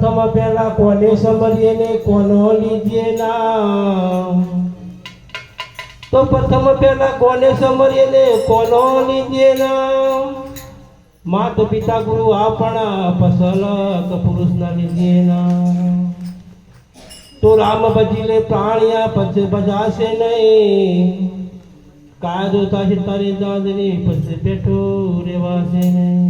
પ્રથમ પહેલા કોને સમરીએ ને કોનો લીધીએ નામ? તો પ્રથમ પહેલા કોને સમરીએ ને કોનો લીધીએ નામ? માત પિતા ગુરુ આપણા પસલક પુરુષના લીધીએ નામ. તો રામ ભજીલે પ્રાણિયા પછી બજાશે નહીં. કાયદો થશે તારી દાદની પછી બેઠો રેવાશે નહીં.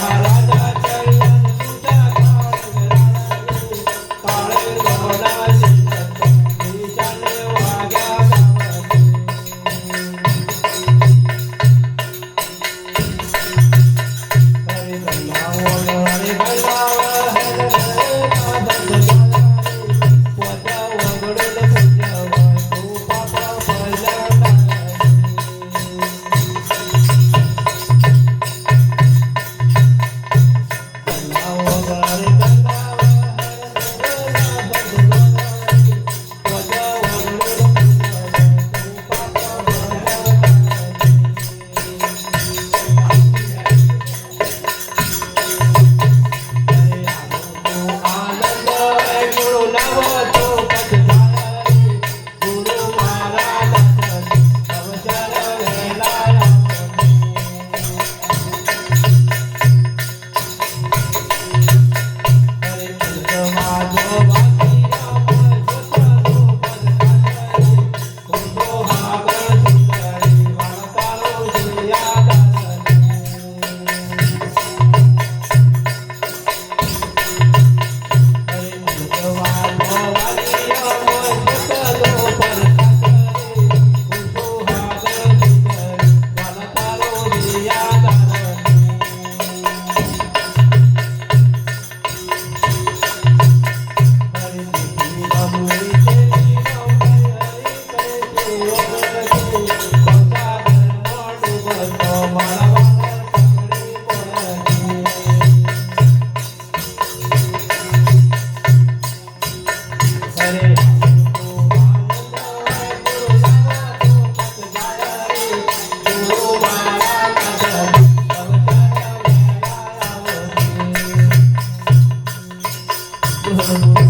Maharaja. Música